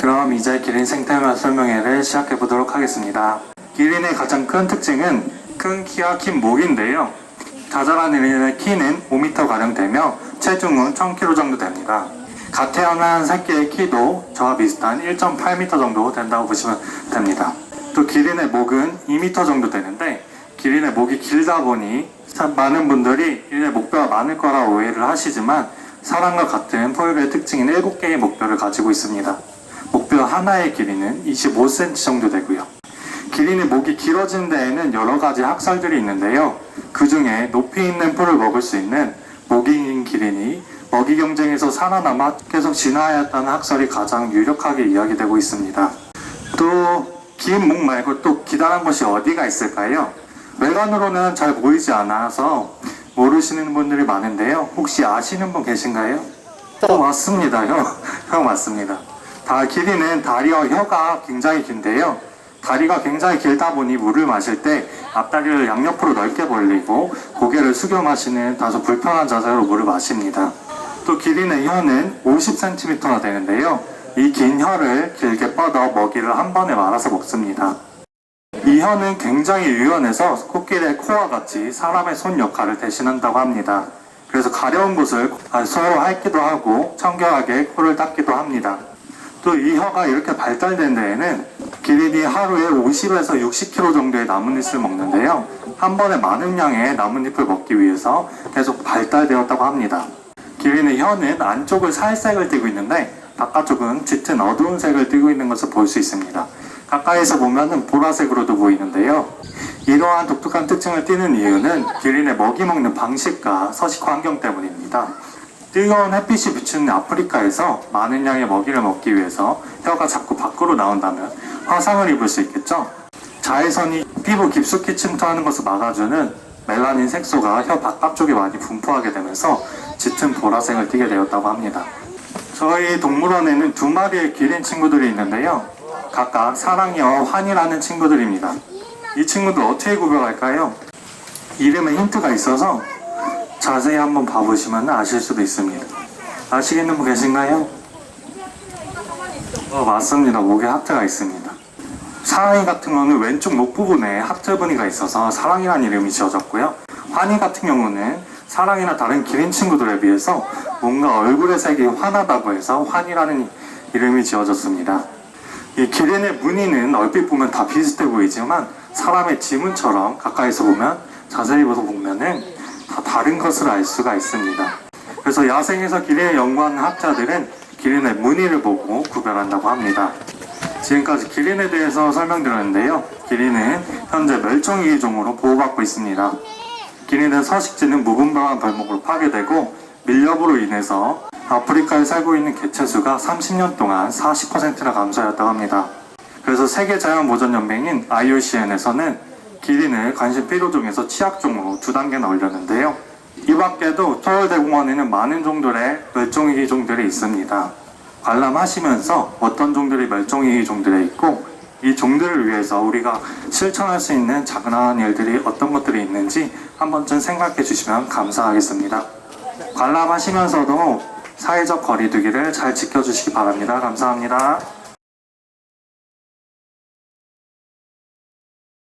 그럼 이제 기린 생태마 설명회를 시작해 보도록 하겠습니다. 기린의 가장 큰 특징은 큰 키와 긴 목인데요. 자잘한 기린의 키는 5m가량 되며 체중은 1000kg 정도 됩니다. 갓 태어난 새끼의 키도 저와 비슷한 1.8m 정도 된다고 보시면 됩니다. 또 기린의 목은 2m 정도 되는데 기린의 목이 길다 보니 참 많은 분들이 기린의 목뼈가 많을 거라 오해를 하시지만 사람과 같은 포유의 특징인 7개의 목뼈를 가지고 있습니다. 하나의 길이는 25cm 정도 되고요. 기린의 목이 길어진 데에는 여러 가지 학설들이 있는데요. 그 중에 높이 있는 풀을 먹을 수 있는 긴 기린이 먹이 경쟁에서 살아남아 계속 진화하였다는 학설이 가장 유력하게 이야기되고 있습니다. 또 긴 목 말고 또 기다란 곳이 어디가 있을까요? 외관으로는 잘 보이지 않아서 모르시는 분들이 많은데요. 혹시 아시는 분 계신가요? 어, 맞습니다. 형, 형 맞습니다. 다 길이는 다리와 혀가 굉장히 긴데요. 다리가 굉장히 길다 보니 물을 마실 때 앞다리를 양옆으로 넓게 벌리고 고개를 숙여 마시는 다소 불편한 자세로 물을 마십니다. 또 기린의 혀는 50cm나 되는데요. 이 긴 혀를 길게 뻗어 먹이를 한 번에 말아서 먹습니다. 이 혀는 굉장히 유연해서 코끼리의 코와 같이 사람의 손 역할을 대신한다고 합니다. 그래서 가려운 곳을 서로 핥기도 하고 청결하게 코를 닦기도 합니다. 또 이 혀가 이렇게 발달된 데에는 기린이 하루에 50에서 60kg 정도의 나뭇잎을 먹는데요. 한 번에 많은 양의 나뭇잎을 먹기 위해서 계속 발달되었다고 합니다. 기린의 혀는 안쪽을 살색을 띠고 있는데 바깥쪽은 짙은 어두운 색을 띠고 있는 것을 볼 수 있습니다. 가까이서 보면은 보라색으로도 보이는데요. 이러한 독특한 특징을 띠는 이유는 기린의 먹이 먹는 방식과 서식 환경 때문입니다. 뜨거운 햇빛이 비추는 아프리카에서 많은 양의 먹이를 먹기 위해서 혀가 자꾸 밖으로 나온다면 화상을 입을 수 있겠죠. 자외선이 피부 깊숙이 침투하는 것을 막아주는 멜라닌 색소가 혀 바깥 쪽에 많이 분포하게 되면서 짙은 보라색을 띠게 되었다고 합니다. 저희 동물원에는 두 마리의 기린 친구들이 있는데요. 각각 사랑이와 환이라는 친구들입니다. 이 친구들 어떻게 구별할까요? 이름에 힌트가 있어서 자세히 한번 봐보시면 아실 수도 있습니다. 아시겠는 분 계신가요? 어, 맞습니다. 목에 하트가 있습니다. 사랑이 같은 경우는 왼쪽 목 부분에 하트 무늬가 있어서 사랑이라는 이름이 지어졌고요. 환희 같은 경우는 사랑이나 다른 기린 친구들에 비해서 뭔가 얼굴의 색이 환하다고 해서 환이라는 이름이 지어졌습니다. 이 기린의 무늬는 얼핏 보면 다 비슷해 보이지만 사람의 지문처럼 가까이서 보면 자세히 보서 보면은 다 다른 것을 알 수가 있습니다. 그래서 야생에서 기린을 연구하는 학자들은 기린의 무늬를 보고 구별한다고 합니다. 지금까지 기린에 대해서 설명드렸는데요. 기린은 현재 멸종위기 종으로 보호받고 있습니다. 기린의 서식지는 무분별한 벌목으로 파괴되고 밀렵으로 인해서 아프리카에 살고 있는 개체수가 30년 동안 40%나 감소하였다고 합니다. 그래서 세계자연보전연맹인 IUCN에서는 기린을 관심 필요종에서 취약종으로 두 단계나 올렸는데요. 이 밖에도 서울대공원에는 많은 종들의 멸종위기 종들이 있습니다. 관람하시면서 어떤 종들이 멸종위기 종들에 있고 이 종들을 위해서 우리가 실천할 수 있는 작은 일들이 어떤 것들이 있는지 한 번쯤 생각해 주시면 감사하겠습니다. 관람하시면서도 사회적 거리두기를 잘 지켜주시기 바랍니다. 감사합니다.